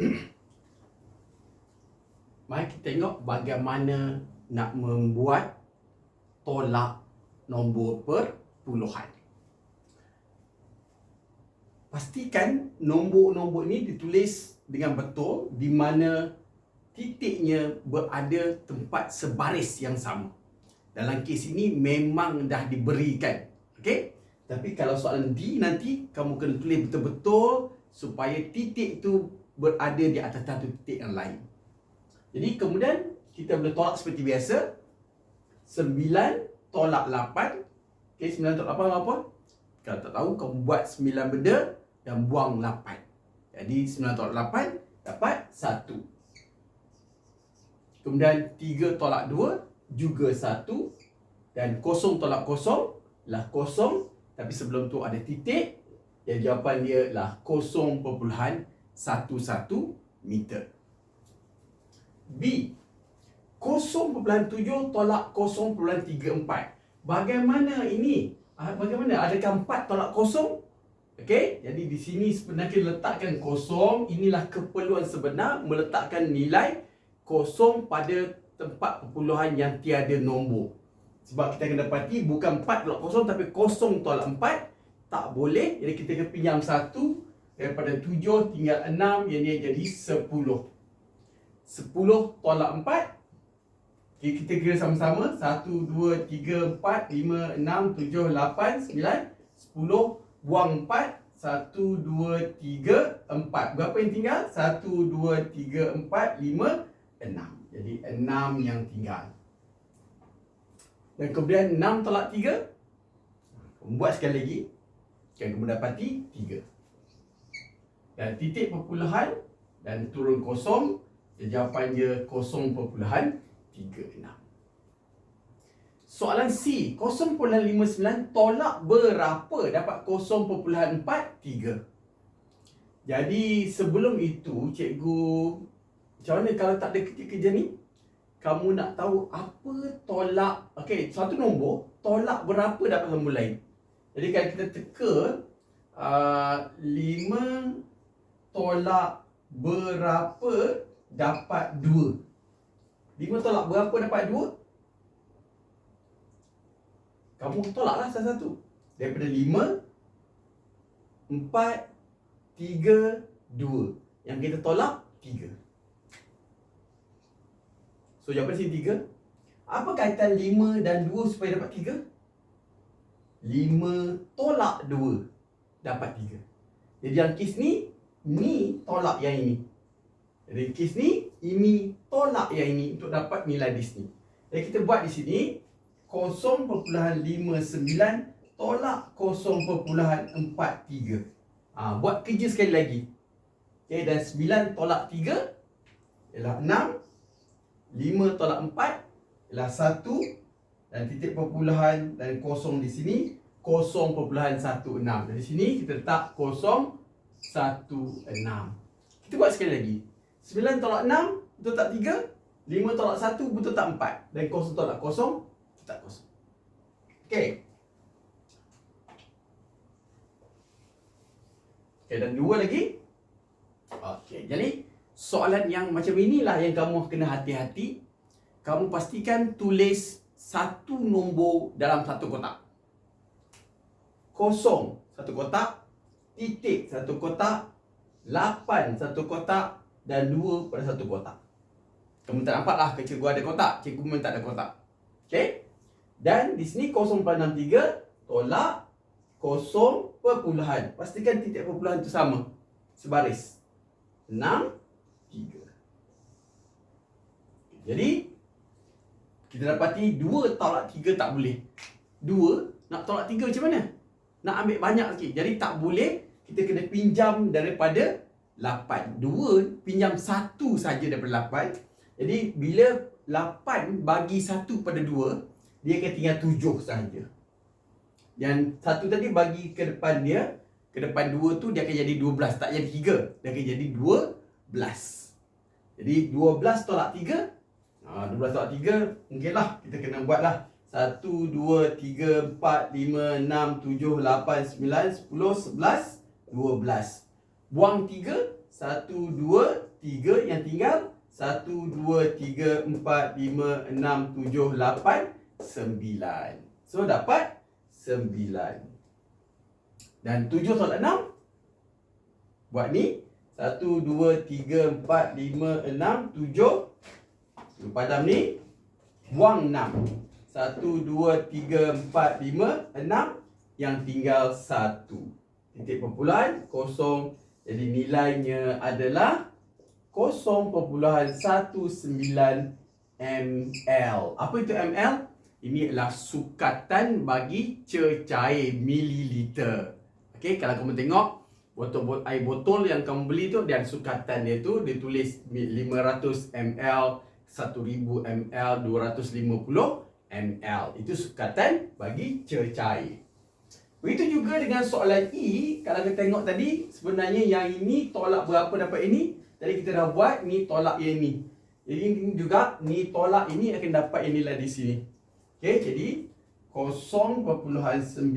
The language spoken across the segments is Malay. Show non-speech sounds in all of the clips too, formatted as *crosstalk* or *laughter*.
*clears throat* Mari kita tengok bagaimana nak membuat tolak nombor perpuluhan. Pastikan nombor-nombor ini ditulis dengan betul di mana titiknya berada tempat sebaris yang sama. Dalam kes ini memang dah diberikan. Okey? Tapi kalau soalan D nanti kamu kena tulis betul-betul supaya titik itu berada di atas satu titik yang lain. Jadi kemudian kita boleh tolak seperti biasa. 9 tolak 8. Okey, 9 tolak 8 apa? Kalau tak tahu, kamu buat 9 benda dan buang 8. Jadi 9 tolak 8 dapat 1. Kemudian 3 tolak 2 juga 1. Dan kosong tolak kosong lah kosong. Tapi sebelum tu ada titik. Yang jawapan dia lah 0.11 meter. B. 0.7 tolak 0.34. Bagaimana ini? Ah, bagaimana? Adakah 4 tolak 0? Okey, jadi di sini sebenarnya kita letakkan kosong. Inilah keperluan sebenar meletakkan nilai kosong pada tempat perpuluhan yang tiada nombor. Sebab kita akan dapati bukan 4 tolak kosong tapi kosong tolak 4 tak boleh. Jadi kita akan pinjam 1 daripada 7 tinggal 6 yang dia jadi 10. 10 tolak 4 okay, Kita kira sama-sama. 1, 2, 3, 4, 5, 6, 7, 8, 9 10 Buang 4 1, 2, 3, 4 Berapa yang tinggal? 1, 2, 3, 4, 5, 6 Jadi 6 yang tinggal. Dan kemudian 6 tolak 3 Buat sekali lagi. Kan kamu dapati 3 Dan titik perpuluhan Dan turun kosong Jawapan dia 0.36. Soalan C, 0.59 tolak berapa dapat 0.43? Jadi sebelum itu cikgu macam mana kalau tak ada kerja-kerja ni? Kamu nak tahu apa tolak Okey, satu nombor tolak berapa dapat nombor lain. Jadi kalau kita teka uh, 5 tolak berapa dapat 2. 5 tolak berapa dapat 2? Kamu tolaklah salah satu. Daripada 5, 4, 3, 2. Yang kita tolak, 3. So, jawapan sini 3. Apa kaitan 5 dan 2 supaya dapat 3? 5 tolak 2 dapat 3. Jadi yang kes ni, ni tolak yang ini. Jadi kes ni, ini tolak yang ini untuk dapat nilai di sini. Jadi kita buat di sini 0.59 tolak 0.43. Ha, buat kerja sekali lagi. Okay, dan 9 tolak 3 ialah 6. 5 tolak 4 ialah 1. Dan titik perpuluhan dan kosong di sini 0.16. Dari sini kita letak 0.16. Kita buat sekali lagi. 9 tolak 6 betul tak 3 5 tolak 1 betul tak 4 Dan kosong tolak kosong tak kosong? Okay Okay dan dua lagi. Okay jadi Soalan yang macam inilah yang kamu kena hati-hati. Kamu pastikan tulis satu nombor dalam satu kotak. Kosong satu kotak Titik satu kotak Lapan satu kotak dan dua pada satu kotak. Kamu tak nampak lah cikgu ada kotak, cikgu memang tak ada kotak. Okay? Dan di sini 0.63 tolak 0 perpuluhan. Pastikan titik perpuluhan itu sama. Sebaris. 6, 3. Jadi, kita dapati 2 tolak 3 tak boleh. 2 nak tolak 3 macam mana? Nak ambil banyak sikit. Jadi tak boleh, kita kena pinjam daripada 8. 2 pinjam 1 saja daripada 8. Jadi bila 8 bagi 1 pada 2, dia akan tinggal 7 saja. Dan 1 tadi bagi ke depan dia, ke depan 2 tu dia akan jadi 12, tak jadi 3. Dia akan jadi 12. Jadi 12 tolak 3. Ha, 12 tolak 3, mungkinlah kita kena buatlah. 1, 2, 3, 4, 5, 6, 7, 8, 9, 10, 11, 12. Buang tiga. Satu, dua, 3 yang tinggal. 1, 2, 3, 4, 5, 6, 7, 8, 9 So dapat 9 Dan 7 tolak 6 Buat ni. 1, 2, 3, 4, 5, 6, 7 Lu padam ni. Buang 6 1, 2, 3, 4, 5, 6 Yang tinggal 1 Titik perpuluhan kosong. Jadi nilainya adalah 0.19 ml Apa itu ml? Ini adalah sukatan bagi cecair mililiter. Okay, kalau kamu tengok botol, air botol yang kamu beli tu ada sukatan dia tu dia tulis 500 ml 1000 ml 250 ml itu sukatan bagi cecair begitu juga dengan soalan E kalau kita tengok tadi sebenarnya yang ini tolak berapa dapat ini tadi kita dah buat ni tolak yang ini jadi ini juga ni tolak ini akan dapat nilai di sini okey jadi 0.93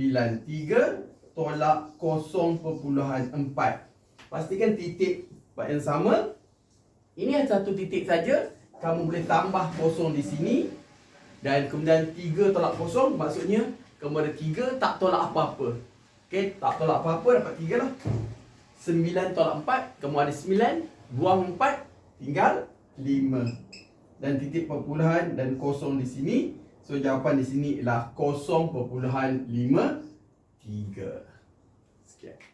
tolak 0.4 Pastikan titik yang sama Ini satu titik saja Kamu boleh tambah kosong di sini Dan kemudian 3 tolak kosong Maksudnya ada 3 tak tolak apa-apa Okay, tak tolak apa-apa dapat 3 lah 9 tolak 4 Kamu ada 9 Buang 4 Tinggal 5 Dan titik perpuluhan dan kosong di sini So jawapan di sini ialah 0.5 tiga. Sekian.